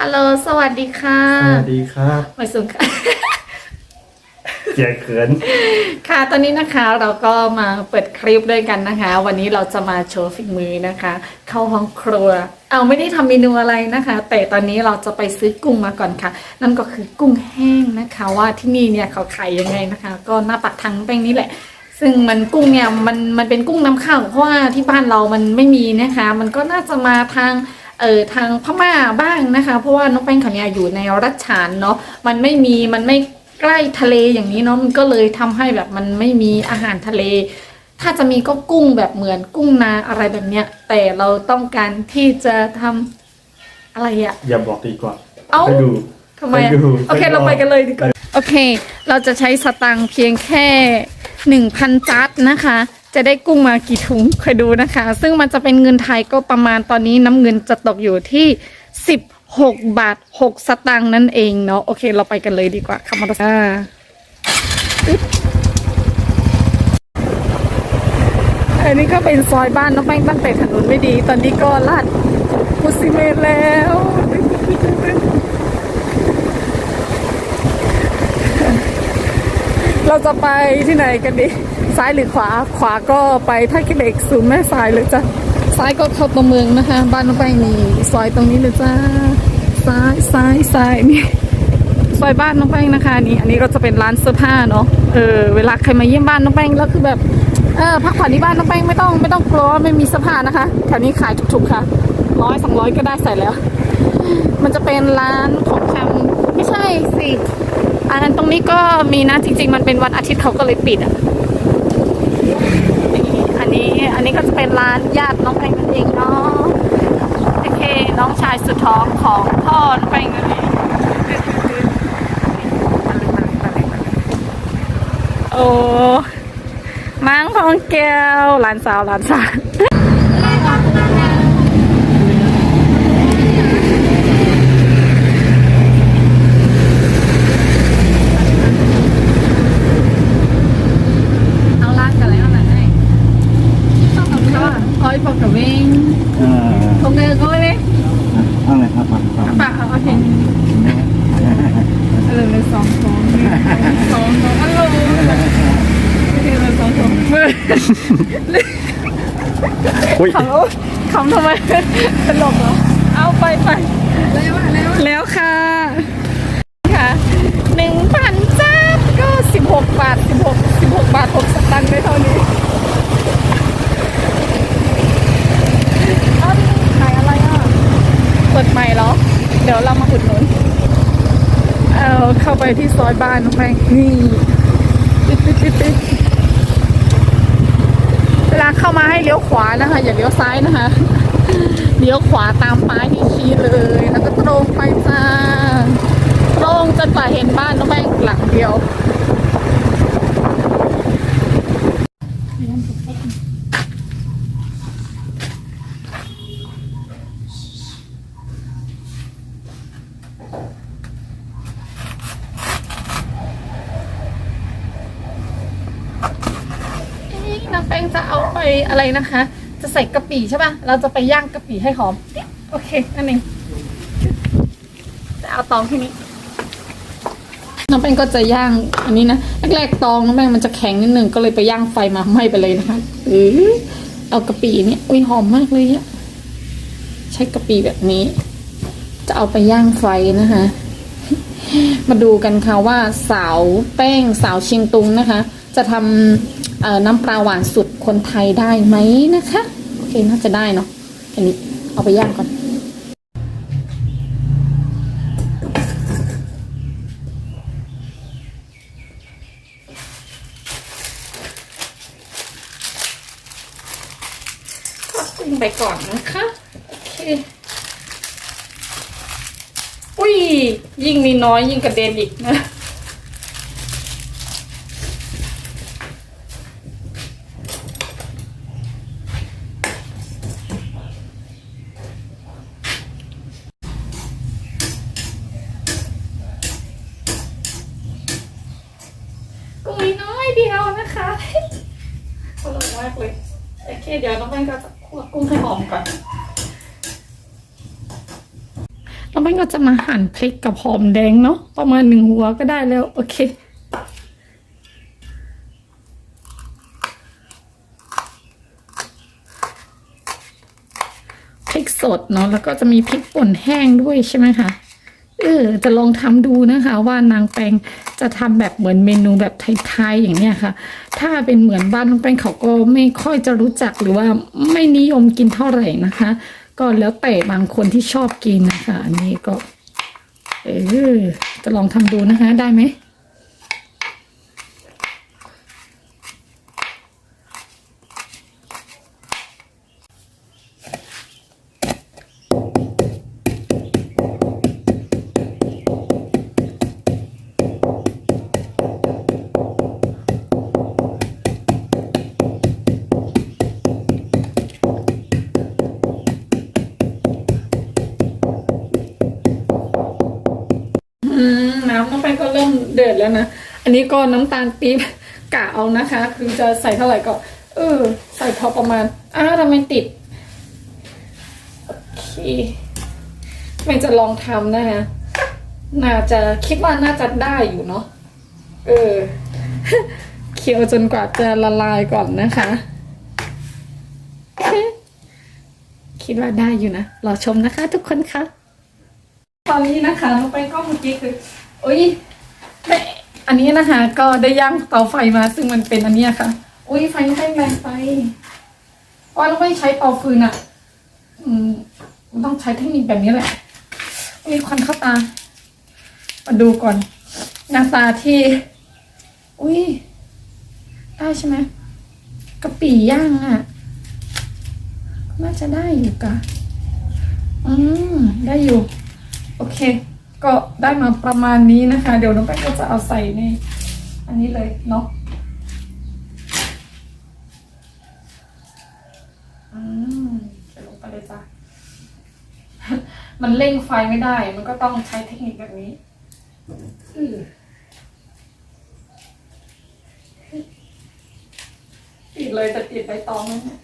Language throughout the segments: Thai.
ฮัลโหล สวัสดีค่ะ สวัสดีครับมาสุงค่ะ เจียเขิน ค่ะ ตอนนี้นะคะเราก็มาเปิดคลิปด้วยกันนะคะ วันนี้เราจะมาโชว์ฝีมือนะคะ เข้าห้องครัว เอาไม่ได้ทำเมนูอะไรนะคะ แต่ตอนนี้เราจะไปซื้อกุ้งมาก่อนค่ะ นั่นก็คือกุ้งแห้งนะคะ ว่าที่นี่เนี่ยเขาขายยังไงนะคะ ก็หน้าปักทางแป้งนี้แหละ ซึ่งมันกุ้งเนี่ยมันมันเป็นกุ้งนำเข้าเพราะว่าที่บ้านเรามันไม่มีนะคะ มันก็น่าจะมาทาง เอ่อทางพม่าบ้างนะคะ เพราะว่าน้องแป้งเขาเนี่ยอยู่ในรัชฉานเนาะมันไม่มีมันไม่ใกล้ทะเลอย่างนี้เนาะมันก็เลยทำให้แบบมันไม่มีอาหารทะเล ถ้าจะมีก็กุ้งแบบเหมือนกุ้งนาอะไรแบบเนี้ย แต่เราต้องการที่จะทำอะไรอะอย่าบอกดีกว่าเอ้าไปดูทำไมอะไปดูโอเคไปดูเราไปกันเลยดีกว่าโอเค เราจะใช้สตังค์เพียงแค่หนึ่งพันจัดนะคะ จะได้กุ้งมากี่ถุงคอยดูนะคะ ซึ่งมันจะเป็นเงินไทยก็ประมาณตอนนี้น้ำเงินจะตกอยู่ที่สิบาทหกสตังค์นั่นเองเนาะโอเค เราไปกันเลยดีกว่าค่ะมอเตอร์ไซค์อ่าอึ๊บอันนี้ก็เป็นซอยบ้านน้องแป้งตั้งแต่ถนนไม่ดี ตอนนี้ก็ลาดพุซิเมนต์แล้วตึ๊ดตึ๊ดตึ๊ดตึ๊ด เรา จะไปที่ไหนกันดี ซ้ายหรือขวา ขวาก็ไปท่าขี้เหล็กศูนย์แม่สายเลยจ้ะ ซ้ายก็เข้าตัวเมืองนะคะ บ้านน้องไปนี่ซอยตรงนี้เลยจ้า ซ้ายซ้ายซ้ายนี่ ซอยบ้านน้องแป้งนะคะนี่ อันนี้ก็จะเป็นร้านเสื้อผ้าเนาะ เออ เวลาใครมาเยี่ยมบ้านน้องแป้งแล้วคือแบบเออพักผ่อนที่บ้านน้องแป้งไม่ต้องไม่ต้องกลัวไม่มีเสื้อผ้านะคะแถวนี้ขายถูกๆค่ะร้อยสองร้อยก็ได้ใส่แล้ว มันจะเป็นร้านของชำไม่ใช่สิ อันนั้นตรงนี้ก็มีนะจริง ๆ มันเป็นวันอาทิตย์เขาก็เลยปิดอะอันนี้อันนี้ก็จะเป็นร้านญาติน้องแปงนั่นเองเนาะโอเคน้องชายสุดท้องของพ่อน้องแปงนั่นเองโอ้มังทองแก้วหลานสาวหลานสาว เอาลากกันแล้วนะไอ้ต้องกับเขาอะคอยบอกกับเวง อ่า คงเดินก็ไม่ได้ เอาเลยครับครับครับ ปะเอาเอาเห็นเออเลยสองสองสองสองอันโลโอเคเลยสองสอง อุ้ย ขำขำทำไมเป็นหลบเหรอ เอาไปไปแล้วแล้วแล้วค่ะ ค่ะหนึ่งพันจ้าก็สิบหกบาทสิบหกสิบหกบาทหกสตางค์ได้เท่านี้ อ้าวขายอะไรอะ เปิดใหม่เหรอ เดี๋ยวเรามา อุดหนุนเอาเข้าไปที่ซอยบ้านน้องแป้งนี่ติ๊ดติ๊ดติ๊ดติ๊ดเวลาเข้ามาให้เลี้ยวขวานะคะ อย่าเลี้ยวซ้ายนะคะเลี้ยวขวาตามป้ายที่ชี้เลย แล้วก็ตรงไปจ้าตรงจนกว่าเห็นบ้านน้องแป้งหลังเดียว เอ๊ะน้ำแป้งจะเอะไรนะคะ จะใส่กะปิใช่ป่ะ เราจะไปย่างกะปิให้หอม โอเคนั่นเองจะเอาตองที่นี้น้องแป้งก็จะย่างอันนี้นะแรกๆตองน้องแป้งมันจะแข็งนิดนึงก็เลยไปย่างไฟมาไหม้ไปเลยนะคะเออเอากะปิเนี่ยอุ้ยหอมมากเลยอะใช้กะปิแบบนี้ จะเอาไปย่างไฟนะคะ มาดูกันค่ะว่าสาวแป้งสาวเชียงตุงนะคะ จะทำเอ่อ น้ำปลาหวานสุดคนไทยได้ไหมนะคะ โอเคน่าจะได้เนาะอันนี้เอาไปย่างก่อนทอดกุ้งไปก่อนนะคะ โอเค อุ้ย ยิ่งมีน้อยยิ่งกระเด็นอีกนะ กุ้งมีน้อยเดียวนะคะอร่อยมากเลย โอเค เดี๋ยวน้องแป้งก็ จะมาหั่นพริกกับหอมแดงเนาะประมาณหนึ่งหัวก็ได้แล้ว โอเค พริกสดเนาะแล้วก็จะมีพริกป่นแห้งด้วยใช่ไหมคะเออจะลองทำดูนะคะ ว่านางแปงจะทำแบบเหมือนเมนูแบบไทยๆอย่างเนี้ยค่ะ ถ้าเป็นเหมือนบ้านน้องแปงเขาก็ไม่ค่อยจะรู้จักหรือว่าไม่นิยมกินเท่าไหร่นะคะ ก็แล้วแต่บางคนที่ชอบกินนะคะ อันนี้ก็ เออจะลองทำดูนะคะ ได้ไหม แล้วนะ อันนี้ก็น้ำตาลปี๊บกะเอานะคะ คือจะใส่เท่าไหร่ก็ เออ ใส่พอประมาณ อ้าวทำไมติด โอเคไม่จะลองทำนะคะน่าจะคิดว่าน่าจะได้อยู่เนาะ เออ เคี่ยวจนกว่าจะละลายก่อนนะคะ คิดว่าได้อยู่นะ รอชมนะคะทุกคนคะตอนนี้นะคะน้องไปก็เมื่อกี้คืออุ้ย อันนี้นะคะ ก็ได้ย่างเตาไฟมา ซึ่งมันเป็นอันเนี้ยค่ะ อุ้ยไฟไม่แรงไปเพราะว่าน้องไปใช้เตาฟืนอะ อืมมันต้องใช้เทคนิคแบบนี้แหละอุ้ยควันเข้าตา มาดูก่อนหน้าตาที่ อุ้ยได้ใช่ไหมกะปิย่างอะน่าจะได้อยู่กะอืมได้อยู่ โอเค ก็ได้มาประมาณนี้นะคะ เดี๋ยวน้องแป้งก็จะเอาใส่ในอันนี้เลยเนาะอืมจะลงไปเลยจ้ะมันเร่งไฟไม่ได้ มันก็ต้องใช้เทคนิคแบบนี้อือติดเลยจะติดใบตองไหมเนี่ย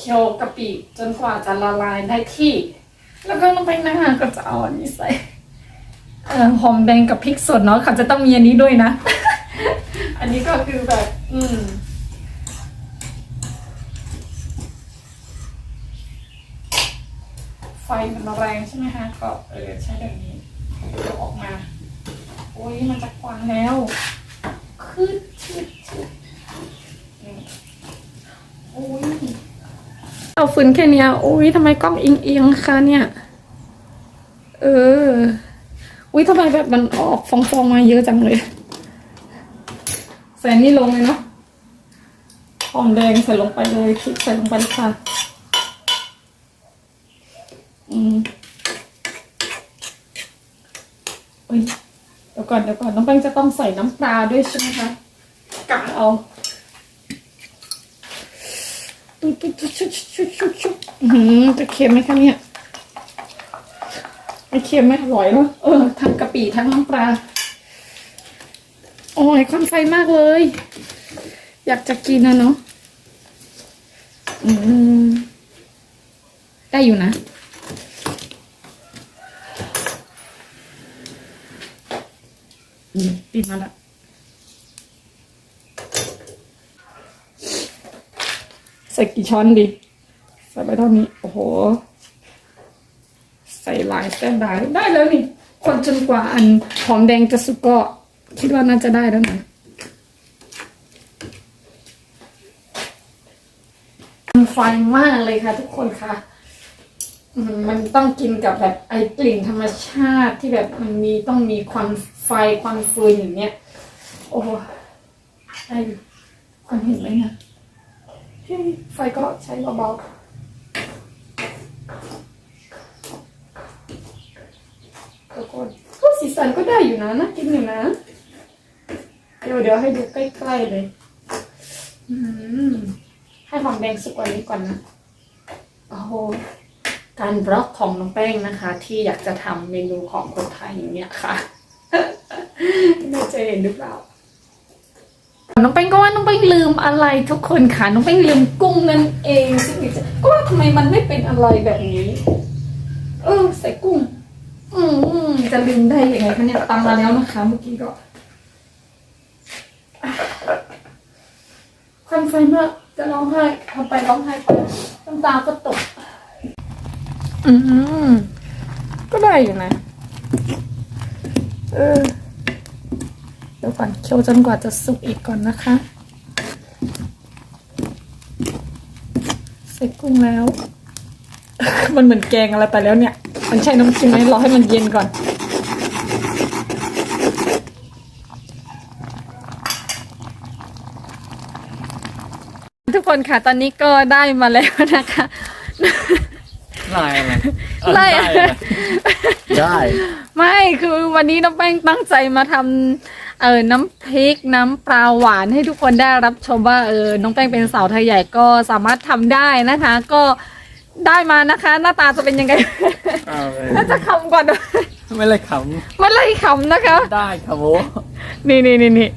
เคี่ยวกะปิจนกว่าจะละลายได้ที่ แล้วก็ลงไปนะคะก็จะเอาอันนี้ใส่เอ่อหอมแดงกับพริกสดเนาะค่ะจะต้องมีอันนี้ด้วยนะ อันนี้ก็คือแบบ อืมไฟมันแรงใช่ไหมคะก็เออใช้แบบนี้เอาออกมา โอ้ยมันจะควันแล้ว คืดชืดชืดนี่โอ้ย เอาฟืนแค่เนี้ยโอ้ยทำไมกล้องอิงเอียงๆคะเนี่ย เอออุ้ยทำไมแบบมันออกฟองๆมาเยอะจังเลยใส่นี่ลงเลยเนาะหอมแดงใส่ลงไปเลยพริกใส่ลงไปค่ะ อืมอุ้ยเดี๋ยวก่อนเดี๋ยวก่อนน้องแป้งจะต้องใส่น้ำปลาด้วยใช่ไหมคะกะเอา ตุ๊ดตุ๊ดตุ๊ดชุดชุดชุดชุดอือหือจะเค็มไหมคะเนี่ยไม่เค็มไหมอร่อยเนาะเออทั้งกะปิทั้งน้ำปลาโอ้ยควันไฟมากเลย อยากจะกินนะเนาะอืมได้อยู่นะอืมปิดมาละ ส่กี่ช้อนดี ใส่ไปเท่านี้ โอ้โห ใส่หลายแต้มได้ได้แล้วนี่ คนจนกว่าอันหอมแดงจะสุกก็คิดว่าน่าจะได้แล้วนะมันไฟมากเลยค่ะ ทุกคนค่ะ มันต้องกินกับแบบไอกลิ่นธรรมชาติที่แบบมันมีต้องมีควันไฟควันฟืนอย่างเนี้ย โอ้โหได้อคนเห็นไหมนะ ไฟก็ใช้เบาๆทุกคนก็สีสันก็ได้อยู่นะน่ากินอยู่นะ เดี๋ยวเดี๋ยวให้ดูใกล้ๆเลยให้หอมแดงสุกกว่านี้ก่อนนะ โอ้โห การบล็อกของน้องแป้งนะคะ ที่อยากจะทำเมนูของคนไทยอย่างเนี้ยค่ะไม่จะเห็นหรือเปล่า น้องแป้งก็ว่าน้องแป้งลืมอะไรทุกคนค่ะน้องแป้งลืมกุ้งนั่นเองซึ่งก็ว่าทำไมมันไม่เป็นอะไรแบบนี้ เออใส่กุ้ง อืมจะลืมได้ยังไงคะเนี่ยตำมาแล้วนะคะ เมื่อกี้ก็ควันไฟมื่อจะร้องไห้ทำไปร้องไห้ไปน้ำตาก็ตก อืมก็ได้อยู่นะ เออ เดี๋ยวก่อนเคี่ยวจนกว่าจะสุกอีกก่อนนะคะ ใส่กุ้งแล้ว มันเหมือนแกงอะไรไปแล้วเนี่ย มันใช่น้ำจิ้มไหมรอให้มันเย็นก่อนทุกคนค่ะ ตอนนี้ก็ได้มาแล้วนะคะลายอะไรไล่ได้ ไม่คือวันนี้น้องแป้งตั้งใจมาทำ เออน้ำพริกน้ำปลาหวานให้ทุกคนได้รับชมว่าเออน้องแป้งเป็นสาวไทยใหญ่ก็สามารถทำได้นะคะ ก็ได้มานะคะ หน้าตาจะเป็นยังไงเอาเลยน่าจะขำก่อนไม่เลยขไม่เลยขำนะคะำได้ครับโว้ นี่นี่นี่นี่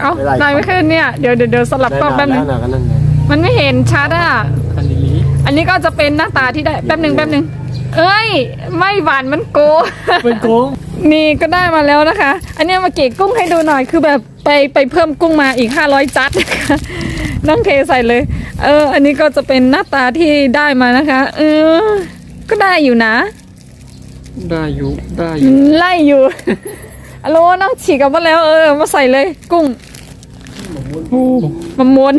เอานายไม่ขึ้นเนี่ย เดี๋ยวเดี๋ยวเดี๋ยวสลับกล้องแป๊บนึงนะก็นั่นไงมันไม่เห็นชัดอะ คันดิลีอันนี้ก็จะเป็นหน้าตาที่ได้แป๊บหนึ่งแป๊บหนึ่งเอ้ย ไม่หวานมันโก เป็นโกง นี่ก็ได้มาแล้วนะคะ อันนี้มาเกะกุ้งให้ดูหน่อยคือแบบไปไปเพิ่มกุ้งมาอีก 500 จัดนะคะนั่งเทใส่เลย เออ อันนี้ก็จะเป็นหน้าตาที่ได้มานะคะ เออ ก็ได้อยู่นะ ได้อยู่ได้อยู่ไล่อยู่อโลน้องฉีกกลับมาแล้วเออ มาใส่เลยกุ้งโอ้มามวน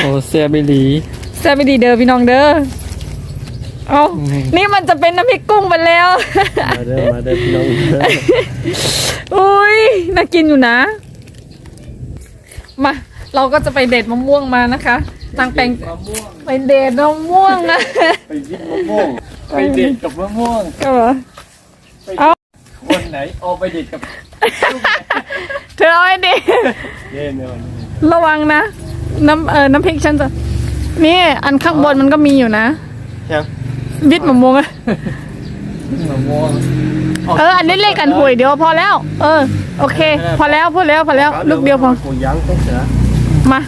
โหเสียบิลีแซ่บไปดีเด้อพี่น้องเด้อ เอาอืมนี่มันจะเป็นน้ำพริกกุ้งไปแล้ว มาเด้อมาเด้อพี่น้องอุ้ยน่ากินอยู่นะ มา เราก็จะไปเด็ดมะม่วงมานะคะ นางแปงมะม่วงไปเด็ดมะม่วงนะ ไปยิบมะม่วงไปเด็ดกับมะม่วงก็เหรอเอาคนไหนเอาไปเด็ดกับเธอเอาไอ้ดิเย็นเนี่ยวันนี้ระวังนะ น้ำเออน้ำพริกฉันจะ นี่ อันข้างบนมันก็มีอยู่นะยัง วิทย์มะม่วงอะมะม่วงเอออันนี้เลขกันหวยเดียวพอแล้ว เออ โอเค พอแล้วพูดแล้วพอแล้วลูกเดียวพอกูยั้งต้องเสือมา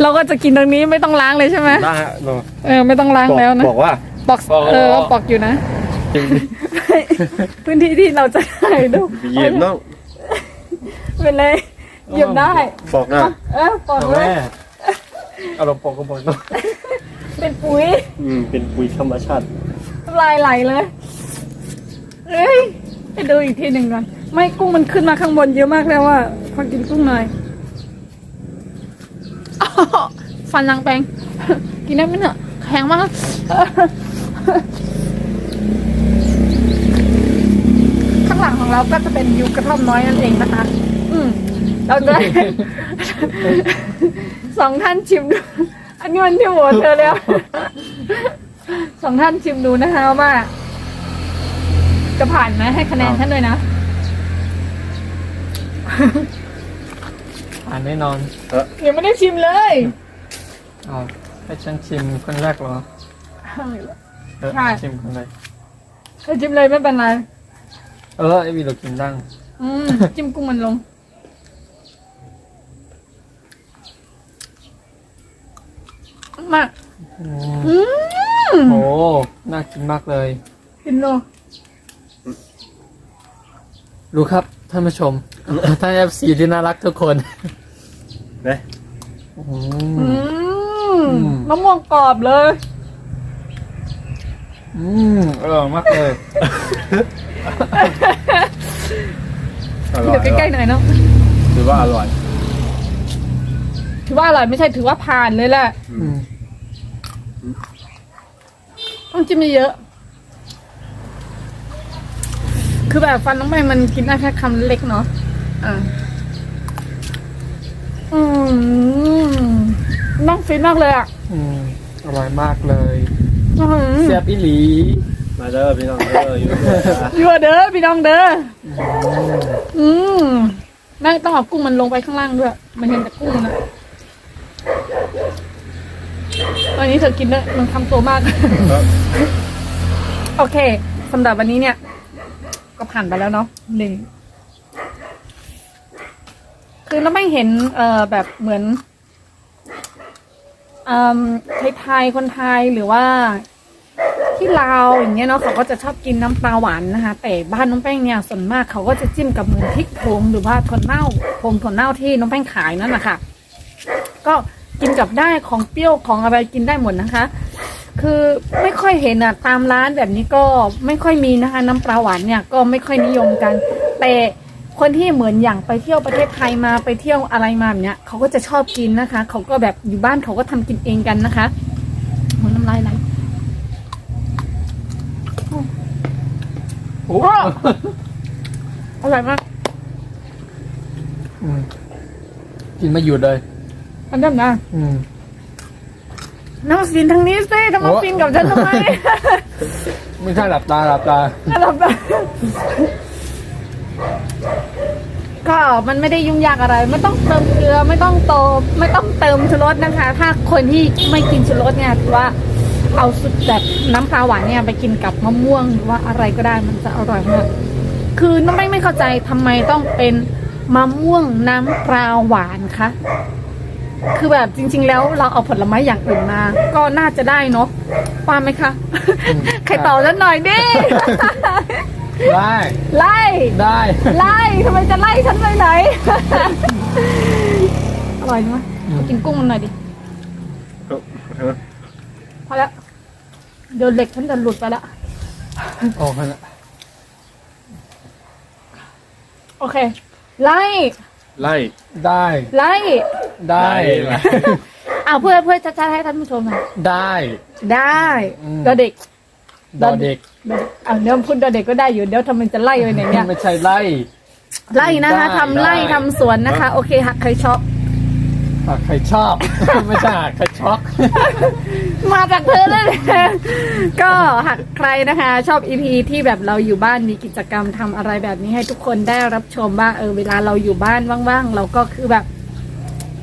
เราก็จะกินตรงนี้ไม่ต้องล้างเลยใช่ไหมได้ฮะรอเออไม่ต้องล้างแล้วนะบอกว่าปอกเออปอกอยู่นะพื้นที่ที่เราจะถ่ายรูปไปเหยียบน้องเป็นเลยเหยียบได้บอกนะเออปอกเลแม่ยเอาลงปกกระบอกต้อง เป็นปุ๋ยอืมเป็นปุ๋ยธรรมชาติน้ำลายไหลเลยเอ้ยไปดูอีกทีหนึ่งก่อน ไม่กุ้งมันขึ้นมาข้างบนเยอะมากแล้วว่าขอกินกุ้งหน่อยอ้าวฟันนางแปงกินได้ไหมเนี่ยแข็งมาก ข้างหลังของเราก็จะเป็นยุคกระท่อมน้อยนั่นเองนะคะ อืม เราจะสองท่านชิมดู อันนี้มันที่หัวเธอแล้ว สองท่านชิมดูนะคะว่า จะผ่านไหมให้คะแนนท่านด้วยนะอ่านแน่นอนยังไม่ได้ชิมเลยอ๋อให้ฉันชิมคนแรกเหรอเออใช่ ชิมคนแรกถ้าชิมเลยไม่เป็นไร เออไอวีเรากินดังอืมจิ้มกุ้งมันลง มาอืมอืมโอ้น่ากินมากเลย กินโลดูครับท่านผู้ชม ท่านเอฟซีที่น่ารักทุกคนเนี่ยอือืมมมะม่วงกรอบเลยอืมอร่อยมากเลยอร่อยเดี๋ยวใกล้ๆหน่อยเนาะถือว่าอร่อย ถือว่าอร่อยไม่ใช่ถือว่าผ่านเลยแหละอืม ต้องจิ้มเยอะๆคือแบบฟันน้องไปมันกินได้แค่คำเล็กเนาะ อ่าอืมน้องฟินมากเลยอะ อืมอร่อยมากเลยอื้อหือเสียบอีหลี มาเด้อพี่น้องเด้ออยู่เด้อยั่วเด้อพี่น้องเด้อ อืมไม่ต้องเอากุ้งมันลงไปข้างล่างด้วย มันเห็นแต่กุ้งนะ ตอนนี้เธอกินด้วยมันคำโตมากครับโอเคสำหรับวันนี้เนี่ย ก็ผ่านไปแล้วเนาะหนึ่งคือเราไม่เห็น เอ่อแบบเหมือนอืมไทยๆคนไทยหรือว่า ที่ลาวอย่างเงี้ยเนาะเขาก็จะชอบกินน้ำปลาหวานนะคะ แต่บ้านน้องแป้งเนี่ยส่วนมากเขาก็จะจิ้มกับเหมือนพริกผงหรือว่าถั่วเน่าผงถั่วเน่าที่น้องแป้งขายนั่นแหละค่ะ ก็ กินกับได้ของเปรี้ยวของอะไรกินได้หมดนะคะ คือไม่ค่อยเห็นอะตามร้านแบบนี้ก็ไม่ค่อยมีนะคะ น้ำปลาหวานเนี่ยก็ไม่ค่อยนิยมกัน แต่คนที่เหมือนอย่างไปเที่ยวประเทศไทยมาไปเที่ยวอะไรมาแบบเนี้ยเขาก็จะชอบกินนะคะ เขาก็แบบอยู่บ้านเขาก็ทำกินเองกันนะคะโอ้ยน้ำลายไหลโอ้อร่อยมาก อืมกินไม่หยุดเลย อันนั้นนะอืม น้ำฟินทางนี้สิทำไมโอ้ ฟินกับฉันทำไม ไม่ใช่หลับตาหลับตาหลับตาก็มันไม่ได้ยุ่งยากอะไร ไม่ต้องเติมเกลือไม่ต้องโตไม่ต้องเติมชูรสนะคะ ถ้าคนที่ไม่กินชูรสเนี่ยถือว่าเอาสุดแบบน้ำปลาหวานเนี่ยไปกินกับมะม่วงหรือว่าอะไรก็ได้มันจะอร่อยมากคือน้องไม่ไม่เข้าใจทำไมต้องเป็นมะม่วงน้ำปลาหวานคะ คือแบบจริง ๆ แล้วเราเอาผลไม้อย่างอื่นมา ก็น่าจะได้เนาะว่าไหมคะอืมใครตอบแล้วหน่อยดิได้ ไล่ได้ไล่ทำไมจะไล่ฉันไปไหนอร่อยไหมอืมกินกุ้งมันหน่อยดิพอแล้วเดี๋ยวเหล็กฉันจะหลุดไปแล้วโอ้ขนาดโอเค ไล่ ไล่ ได้ ไล่ ได้ไล่เอาเพื่อเพื่อชัดๆให้ท่านผู้ชมหน่อยได้ ได้อืมเดี๋ยวเด็กดอเด็กเดี๋ยวอะเดี๋ยวพูดเดี๋ยวเด็กก็ได้อยู่เดี๋ยวทำไมจะไล่ไปไหนเนี่ย ไม่ใช่ไล่ ไล่นะคะได้ทำไล่ได้ ทำสวนนะคะ โอเคหักใครชอบหากใครชอบ ไม่ใช่หากใครช็อก มาจากเธอเลยก็หากใครนะคะ ชอบอีพีที่แบบเราอยู่บ้านมีกิจกรรมทำอะไรแบบนี้ให้ทุกคนได้รับชมว่าเออเวลาเราอยู่บ้านว่างๆ เราก็คือแบบ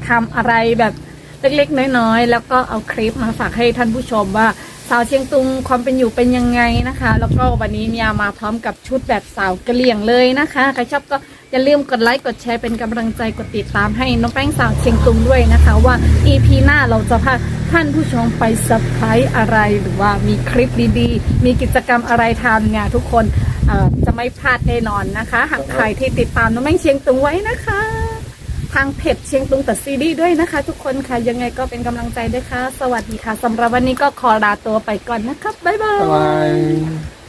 ทำอะไรแบบเล็กๆ น้อยๆ แล้วก็เอาคลิปมาฝากให้ท่านผู้ชมว่าสาวเชียงตุงความเป็นอยู่เป็นยังไงนะคะ แล้วก็วันนี้เนี่ยมาพร้อมกับชุดแบบสาวกะเหลี่ยงเลยนะคะใครชอบก็อย่าลืมกดไลค์กดแชร์เป็นกำลังใจกดติดตามให้น้องแป้งสาวเชียงตุงด้วยนะคะ ว่า EP หน้าเราจะพาท่านผู้ชมไปเซอร์ไพรส์อะไรหรือว่ามีคลิปดีๆ มีกิจกรรมอะไรทำเนี่ยทุกคนจะไม่พลาดแน่นอนนะคะ หากใครที่ติดตามน้องแป้งเชียงตุงไว้นะคะ ทางเพจเชียงตุงตัดซีดีด้วยนะคะ ทุกคนค่ะยังไงก็เป็นกำลังใจด้วยค่ะ สวัสดีค่ะสำหรับวันนี้ก็ขอลาตัวไปก่อนนะครับบ๊ายบาบ๊ายบาย